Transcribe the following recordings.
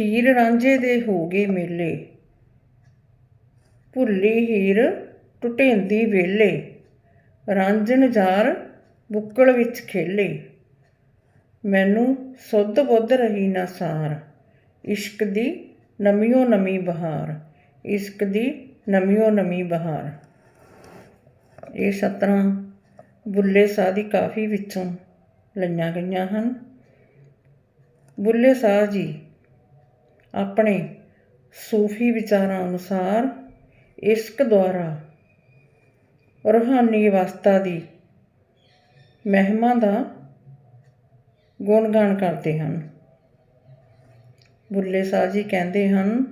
ਹੀਰ ਰਾਂਝੇ ਦੇ ਹੋ ਗਏ ਮੇਲੇ। ਭੁੱਲੀ ਹੀਰ ਟੁਟੇਂਦੀ ਵੇਲੇ। ਰਾਂਝਣ ਜਾਰ ਬੁੱਕਲ ਵਿੱਚ ਖੇਲੇ। ਮੈਨੂੰ ਸੁੱਧ ਬੁੱਧ ਰਹੀ ਨਾ ਸਾਰ। ਇਸ਼ਕ ਦੀ ਨਵੀਓ ਨਵੀਂ ਬਹਾਰ। ਇਸ਼ਕ ਦੀ ਨਵੀਓ ਨਵੀਂ ਬਹਾਰ। ਇਹ ਸਤਰਾਂ ਬੁੱਲੇ ਸ਼ਾਹ ਦੀ ਕਾਫੀ ਵਿੱਚੋਂ ਲਈਆਂ ਗਈਆਂ ਹਨ। ਬੁੱਲੇ ਸ਼ਾਹ ਜੀ ਆਪਣੇ ਸੂਫੀ ਵਿਚਾਰਾਂ ਅਨੁਸਾਰ ਇਸ਼ਕ ਦੁਆਰਾ ਰੂਹਾਨੀ ਅਵਸਥਾ ਦੀ ਮਹਿਮਾ ਦਾ ਗੁਣਗਾਨ ਕਰਦੇ ਹਨ। ਬੁੱਲੇ ਸ਼ਾਹ ਜੀ ਕਹਿੰਦੇ ਹਨ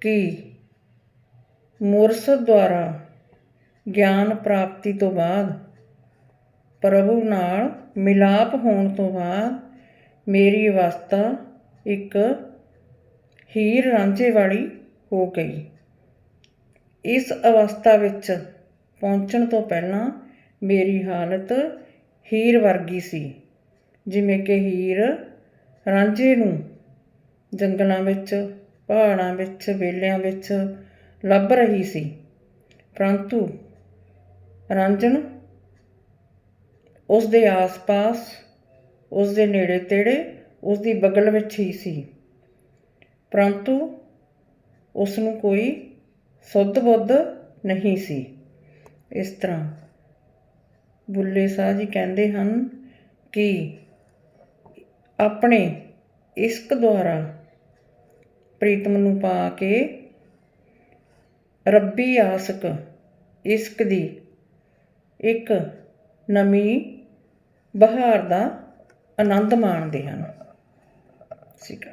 ਕਿ ਮੁਰਸ਼ਦ ਦੁਆਰਾ ਗਿਆਨ ਪ੍ਰਾਪਤੀ ਤੋਂ ਬਾਅਦ, ਪ੍ਰਭੂ ਨਾਲ ਮਿਲਾਪ ਹੋਣ ਤੋਂ ਬਾਅਦ ਮੇਰੀ ਅਵਸਥਾ ਇੱਕ ਹੀਰ ਰਾਂਝੇ ਵਾਲੀ ਹੋ ਗਈ। ਇਸ ਅਵਸਥਾ ਵਿੱਚ ਪਹੁੰਚਣ ਤੋਂ ਪਹਿਲਾਂ ਮੇਰੀ ਹਾਲਤ ਹੀਰ ਵਰਗੀ ਸੀ, ਜਿਵੇਂ ਕਿ ਹੀਰ ਰਾਂਝੇ ਨੂੰ ਜੰਗਲਾਂ ਵਿੱਚ, ਪਹਾੜਾਂ ਵਿੱਚ, ਵੇਲਿਆਂ ਵਿੱਚ ਲੱਭ ਰਹੀ ਸੀ। ਪਰੰਤੂ ਰਾਂਝਣ ਉਸ ਦੇ ਆਸ-ਪਾਸ ਉਸ ਦੇ ਨੇੜੇ ਤੇੜੇ ਉਸ ਦੀ ਬਗਲ ਵਿੱਚ ਹੀ ਸੀ। ਪਰੰਤੂ ਉਸ ਨੂੰ ਕੋਈ ਸੁੱਧ ਬੁੱਧ ਨਹੀਂ ਸੀ। ਇਸ ਤਰ੍ਹਾਂ ਬੁੱਲੇ ਸ਼ਾਹ ਜੀ ਕਹਿੰਦੇ ਹਨ ਕਿ ਆਪਣੇ ਇਸ਼ਕ ਦੁਆਰਾ ਪ੍ਰੀਤਮ ਨੂੰ ਪਾ ਕੇ ਰੱਬੀ ਆਸਕ, ਇਸ਼ਕ ਦੀ ਇੱਕ ਨਵੀਂ ਬਹਾਰ ਦਾ ਆਨੰਦ ਮਾਣਦੇ ਹਨ। ਸਿਕਾ